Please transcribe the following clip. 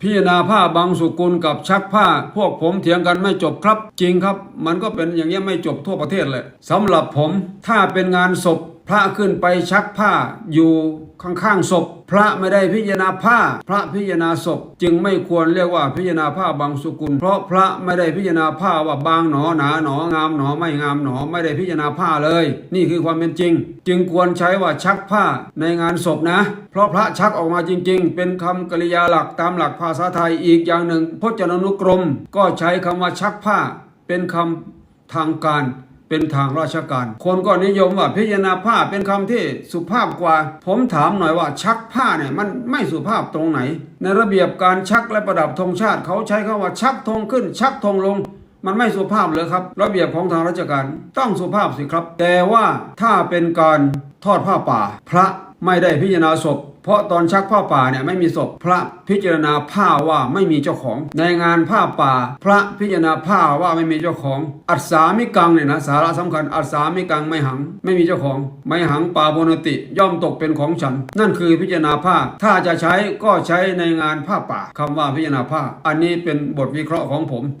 พิจารณาผ้าบางสุกุลกับชักผ้า พวกผมเถียงกันไม่จบครับ จริงครับ มันก็เป็นอย่างนี้ยไม่จบทั่วประเทศเลยสำหรับผมถ้าเป็นงานศพ พระขึ้นไปชักผ้าอยู่ข้างๆศพ พระไม่ได้พิจารณาผ้า พระพิจารณาศพ จึงไม่ควรเรียกว่าพิจารณาผ้าบางสุกุล เพราะพระไม่ได้พิจารณาผ้าว่าบางหนอหนาหนองามหนอไม่งามหนอไม่ได้พิจารณาผ้าเลย นี่คือความเป็นจริง จึงควรใช้ว่าชักผ้าในงานศพนะ เพราะพระชักออกมาจริง ๆ เป็นคำกริยาหลักตามหลักภาษาไทยอีกอย่างหนึ่ง พจนานุกรม ก็ใช้คำว่าชักผ้า เป็นคำทางการ เป็นทางราชการ คนก็นิยมว่าพิจารณาผ้าเป็นคำที่สุภาพกว่า ผมถามหน่อยว่าชักผ้าเนี่ยมันไม่สุภาพตรงไหน ในระเบียบการชักและประดับธงชาติ เขาใช้คำว่าชักธงขึ้น ชักธงลงมันไม่สุภาพเลยครับ ระเบียบของทางราชการต้องสุภาพสิครับ แต่ว่าถ้าเป็นการทอดผ้าป่า พระ ไม่ได้พิจารณาศพ เพราะตอนชักผ้าป่าเนี่ยไม่มีศพพระพิจารณาผ้าว่าไม่มีเจ้าของ ในงานผ้าป่า พระพิจารณาผ้าว่าไม่มีเจ้าของ อัศามิกังเนี่ยนะสาระสำคัญ อัศามิกังไม่หัง ไม่มีเจ้าของ ไม่หังป่าโบนติย่อมตกเป็นของฉัน นั่นคือพิจารณาผ้า ถ้าจะใช้ก็ใช้ในงานผ้าป่าคำว่าพิจารณาผ้า อันนี้เป็นบทวิเคราะห์ของผม